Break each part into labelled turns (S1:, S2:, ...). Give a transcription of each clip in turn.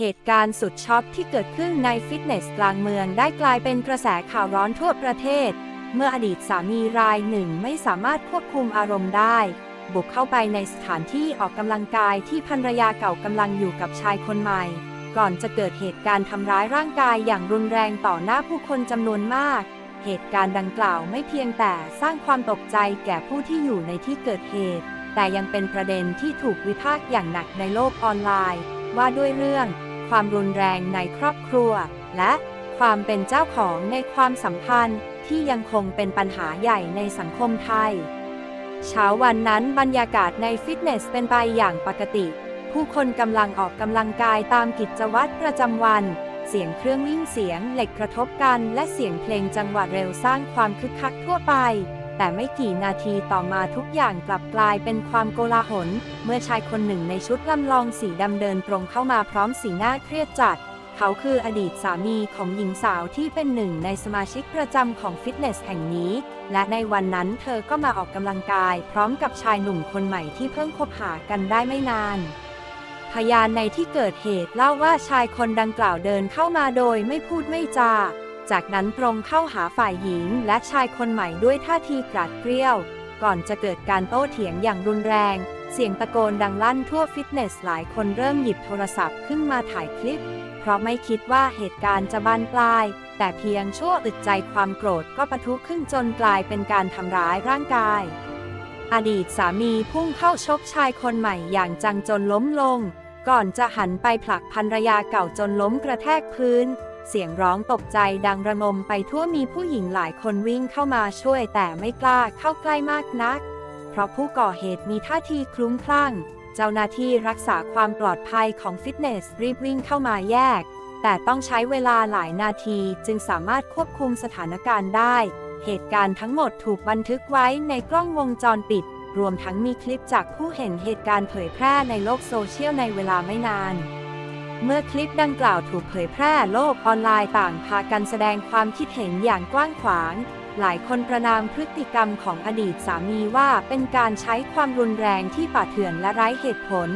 S1: เหตุการณ์สุดช็อกที่เกิดขึ้นในฟิตเนสกลางเมืองได้กลายเป็นกระแสข่าวร้อนทั่วประเทศ เมื่ออดีตสามีรายหนึ่งไม่สามารถควบคุมอารมณ์ได้ บุกเข้าไปในสถานที่ออกกำลังกายที่ภรรยาเก่ากำลังอยู่กับชายคนใหม่ ก่อนจะเกิดเหตุการณ์ทำร้ายร่างกายอย่างรุนแรงต่อหน้าผู้คนจำนวนมาก เหตุการณ์ดังกล่าวไม่เพียงแต่สร้างความตกใจแก่ผู้ที่อยู่ในที่เกิดเหตุ แต่ยังเป็นประเด็นที่ถูกวิพากษ์อย่างหนักในโลกออนไลน์ ว่าด้วยเรื่อง ความรุนแรงในครอบครัว และความเป็นเจ้าของในความสัมพันธ์ที่ยังคงเป็นปัญหาใหญ่ในสังคมไทย เช้าวันนั้นบรรยากาศในฟิตเนสเป็นไปอย่างปกติ ผู้คนกำลังออกกำลังกายตามกิจวัตรประจำวัน เสียงเครื่องวิ่งเสียงเหล็กกระทบกัน และเสียงเพลงจังหวะเร็วสร้างความคึกคักทั่วไป แต่ไม่กี่นาทีต่อมาทุกอย่างกลับกลายเป็นความโกลาหล เมื่อชายคนหนึ่งในชุดลำลองสีดำเดินตรงเข้ามาพร้อมสีหน้าเครียดจัด เขาคืออดีตสามีของหญิงสาวที่เป็นหนึ่งในสมาชิกประจำของฟิตเนสแห่งนี้ และในวันนั้นเธอก็มาออกกำลังกาย พร้อมกับชายหนุ่มคนใหม่ที่เพิ่งคบหากันได้ไม่นานพยานในที่เกิดเหตุเล่าว่าชายคนดังกล่าวเดินเข้ามาโดยไม่พูดไม่จา จากนั้นตรงเข้าหาฝ่ายหญิงและชายคนใหม่ด้วยท่าทีกราดเกรี้ยว ก่อนจะเกิดการโต้เถียงอย่างรุนแรง เสียงตะโกนดังลั่นทั่วฟิตเนสหลายคนเริ่มหยิบโทรศัพท์ขึ้นมาถ่ายคลิป เพราะไม่คิดว่าเหตุการณ์จะบานปลาย แต่เพียงชั่วอึดใจความโกรธก็ปะทุขึ้นจนกลายเป็นการทำร้ายร่างกาย อดีตสามีพุ่งเข้าชกชายคนใหม่อย่างจังจนล้มลง ก่อนจะหันไปผลักภรรยาเก่าจนล้มกระแทกพื้น เสียงร้องตกใจดังระงมไปทั่วมีผู้หญิงหลายคนวิ่งเข้ามาช่วยแต่ไม่กล้าเข้าใกล้มากนัก เพราะผู้ก่อเหตุมีท่าทีคลุ้มคลั่ง เจ้าหน้าที่รักษาความปลอดภัยของฟิตเนสรีบวิ่งเข้ามาแยก แต่ต้องใช้เวลาหลายนาทีจึงสามารถควบคุมสถานการณ์ได้ เหตุการณ์ทั้งหมดถูกบันทึกไว้ในกล้องวงจรปิด รวมทั้งมีคลิปจากผู้เห็นเหตุการณ์เผยแพร่ในโลกโซเชียลในเวลาไม่นาน เมื่อคลิปดังกล่าวถูกเผยแพร่โลกออนไลน์ต่างพากันแสดงความคิดเห็นอย่างกว้างขวาง หลายคนประนามพฤติกรรมของอดีตสามีว่าเป็นการใช้ความรุนแรงที่ป่าเถื่อนและไร้เหตุผล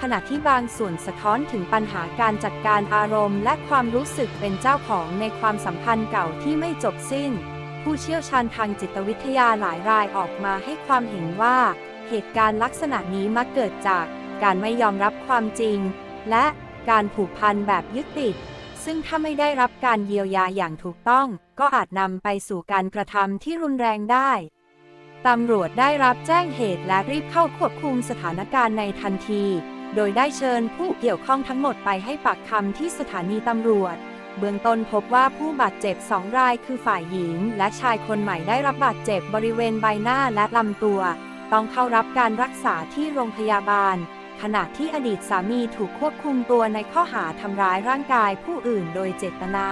S1: ขณะที่บางส่วนสะท้อนถึงปัญหาการจัดการอารมณ์ และความรู้สึกเป็นเจ้าของในความสัมพันธ์เก่าที่ไม่จบสิ้น ผู้เชี่ยวชาญทางจิตวิทยาหลายรายออกมาให้ความเห็นว่า เหตุการณ์ลักษณะนี้มักเกิดจากการไม่ยอมรับความจริง และ การผูกพันแบบยึดติด ซึ่งถ้าไม่ได้รับการเยียวยาอย่างถูกต้อง ก็อาจนำไปสู่การกระทำที่รุนแรงได้ ตำรวจได้รับแจ้งเหตุและรีบเข้าควบคุมสถานการณ์ในทันที โดยได้เชิญผู้เกี่ยวข้องทั้งหมดไปให้ปากคำที่สถานีตำรวจ เบื้องต้นพบว่าผู้บาดเจ็บสองรายคือฝ่ายหญิง และชายคนใหม่ได้รับบาดเจ็บบริเวณใบหน้าและลำตัว ต้องเข้ารับการรักษาที่โรงพยาบาล ขณะที่อดีตสามีถูกควบคุมตัวในข้อหาทำร้ายร่างกายผู้อื่นโดยเจตนา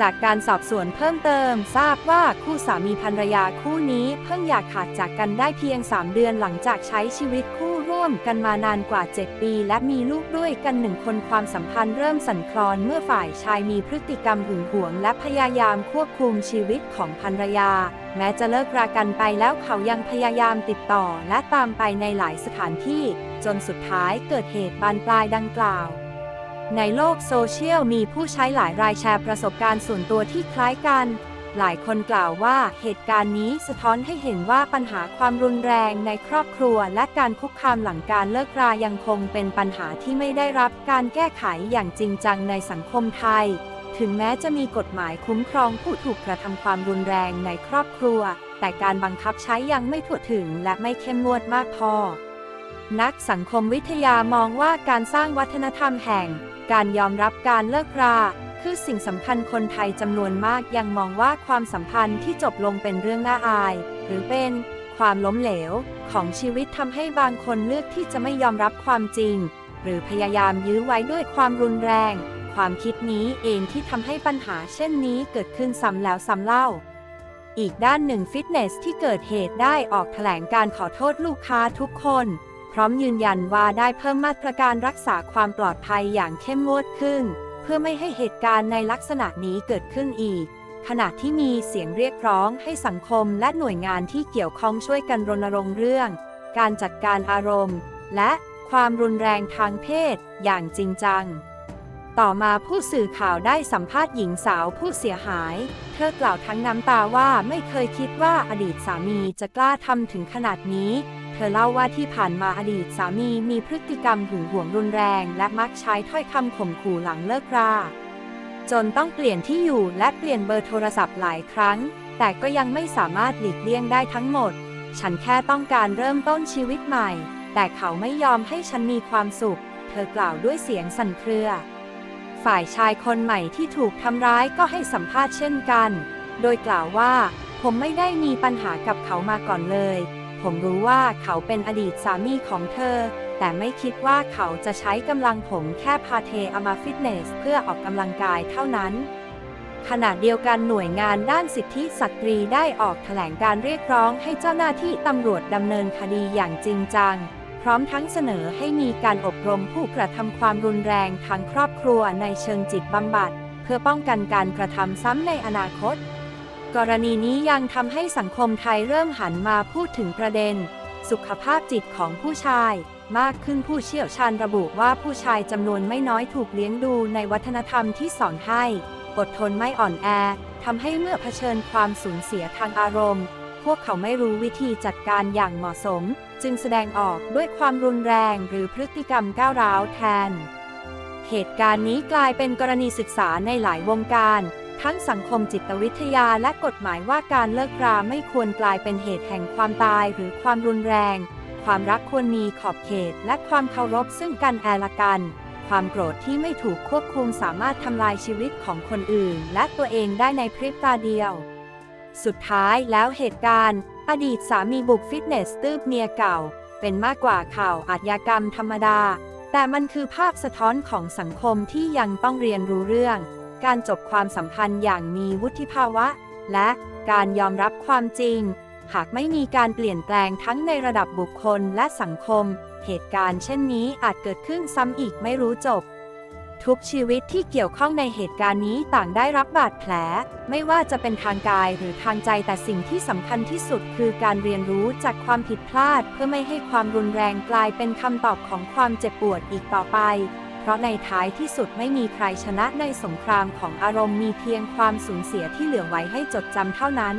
S1: จากการสอบสวนเพิ่มเติมทราบว่าคู่สามีภรรยาคู่นี้เพิ่งอยากขาดจากกันได้เพียง 3 เดือนหลังจากใช้ชีวิตคู่ ร่วมกันมานานกว่า 7 ปี และมีลูกด้วยกันหนึ่งคนความสัมพันธ์เริ่มสั่นคลอนเมื่อฝ่ายชายมีพฤติกรรมหึงหวง และพยายามควบคุมชีวิตของภรรยา แม้จะเลิกรากันไปแล้วเขายังพยายามติดต่อและตามไปในหลายสถานที่ จนสุดท้ายเกิดเหตุบานปลายดังกล่าวในโลกโซเชียลมีผู้ใช้หลายรายแชร์ประสบการณ์ส่วนตัวที่คล้ายกัน หลายคนกล่าวว่าเหตุการณ์นี้สะท้อนให้เห็นว่าปัญหาความรุนแรงในครอบครัว และการคุกคามหลังการเลิกรายังคงเป็นปัญหาที่ไม่ได้รับการแก้ไขอย่างจริงจังในสังคมไทย ถึงแม้จะมีกฎหมายคุ้มครองผู้ถูกกระทำความรุนแรงในครอบครัว แต่การบังคับใช้ยังไม่ทั่วถึงและไม่เข้มงวดมากพอ นักสังคมวิทยามองว่าการสร้างวัฒนธรรมแห่ง การยอมรับการเลิกรา คือสิ่งสำคัญคนไทยจำนวนมากยังมองว่าความสัมพันธ์ที่จบลงเป็นเรื่องน่าอาย หรือเป็นความล้มเหลว ของชีวิตทำให้บางคนเลือกที่จะไม่ยอมรับความจริง หรือพยายามยื้อไว้ด้วยความรุนแรง ความคิดนี้เองที่ทำให้ปัญหาเช่นนี้เกิดขึ้นซ้ำแล้วซ้ำเล่า อีกด้านหนึ่งฟิตเนสที่เกิดเหตุได้ออกแถลงการขอโทษลูกค้าทุกคน พร้อมยืนยันว่าได้เพิ่มมาตรการรักษาความปลอดภัยอย่างเข้มงวดขึ้น พื่อไม่ให้เหตุการณ์ในลักษณะนี้เกิดขึ้นอีก ขณะที่มีเสียงเรียกร้องให้สังคมและหน่วยงานที่เกี่ยวข้องช่วยกันรณรงค์เรื่อง การจัดการอารมณ์ และความรุนแรงทางเพศอย่างจริงจัง ต่อมาผู้สื่อข่าวได้สัมภาษณ์หญิงสาวผู้เสียหาย เธอกล่าวทั้งน้ำตาว่าไม่เคยคิดว่าอดีตสามีจะกล้าทำถึงขนาดนี้ อเล่าว่าที่ผ่านมาอดีตสามีมีพฤติกรรมหึงหวงรุนแรง และมักใช้ถ้อยคำข่มขู่หลังเลิกรา จนต้องเปลี่ยนที่อยู่และเปลี่ยนเบอร์โทรศัพท์หลายครั้ง แต่ก็ยังไม่สามารถหลีกเลี่ยงได้ทั้งหมด ฉันแค่ต้องการเริ่มต้นชีวิตใหม่ แต่เขาไม่ยอมให้ฉันมีความสุข เธอกล่าวด้วยเสียงสั่นเครือ ฝ่ายชายคนใหม่ที่ถูกทำร้ายก็ให้สัมภาษณ์เช่นกัน โดยกล่าวว่า ผมไม่ได้มีปัญหากับเขามาก่อนเลย ผมรู้ว่าเขาเป็นอดีตสามีของเธอ แต่ไม่คิดว่าเขาจะใช้กำลังผมแค่พาเทอมาฟิตเนส เพื่อออกกำลังกายเท่านั้นขณะเดียวกันหน่วยงานด้านสิทธิสตรีได้ออกแถลงการเรียกร้องให้เจ้าหน้าที่ตำรวจดำเนินคดีอย่างจริงจัง พร้อมทั้งเสนอให้มีการอบรมผู้กระทำความรุนแรงทางครอบครัวในเชิงจิตบำบัด เพื่อป้องกันการกระทำซ้ำในอนาคต กรณีนี้ยังทำให้สังคมไทยเริ่มหันมาพูดถึงประเด็น สุขภาพจิตของผู้ชาย มากขึ้นผู้เชี่ยวชาญระบุว่าผู้ชายจำนวนไม่น้อยถูกเลี้ยงดูในวัฒนธรรมที่สอนให้ อดทนไม่อ่อนแอทำให้เมื่อเผชิญความสูญเสียทางอารมณ์ พวกเขาไม่รู้วิธีจัดการอย่างเหมาะสม จึงแสดงออกด้วยความรุนแรงหรือพฤติกรรมก้าวร้าวแทน เหตุการณ์นี้กลายเป็นกรณีศึกษาในหลายวงการ ทั้งสังคมจิตวิทยาและกฎหมายว่าการเลิกราไม่ควรกลายเป็นเหตุแห่งความตายหรือความรุนแรง ความรักควรมีขอบเขต และความเคารพซึ่งกันและกัน ความโกรธที่ไม่ถูกควบคุมสามารถทำลายชีวิตของคนอื่น และตัวเองได้ในพริบตาเดียว สุดท้ายแล้วเหตุการณ์ อดีตสามีบุกฟิตเนสตืบเมียเก่า เป็นมากกว่าข่าวอาชญากรรมธรรมดา แต่มันคือภาพสะท้อนของสังคมที่ยังต้องเรียนรู้เรื่อง การจบความสัมพันธ์อย่างมีวุฒิภาวะ และการยอมรับความจริง หากไม่มีการเปลี่ยนแปลงทั้งในระดับบุคคลและสังคม เหตุการณ์เช่นนี้อาจเกิดขึ้นซ้ำอีกไม่รู้จบ ทุกชีวิตที่เกี่ยวข้องในเหตุการณ์นี้ต่างได้รับบาดแผล ไม่ว่าจะเป็นทางกายหรือทางใจแต่สิ่งที่สำคัญที่สุดคือการเรียนรู้จากความผิดพลาด เพื่อไม่ให้ความรุนแรงกลายเป็นคำตอบของความเจ็บปวดอีกต่อไป เพราะในท้ายที่สุดไม่มีใครชนะในสงครามของอารมณ์มีเพียงความสูญเสียที่เหลือไว้ให้จดจำเท่านั้น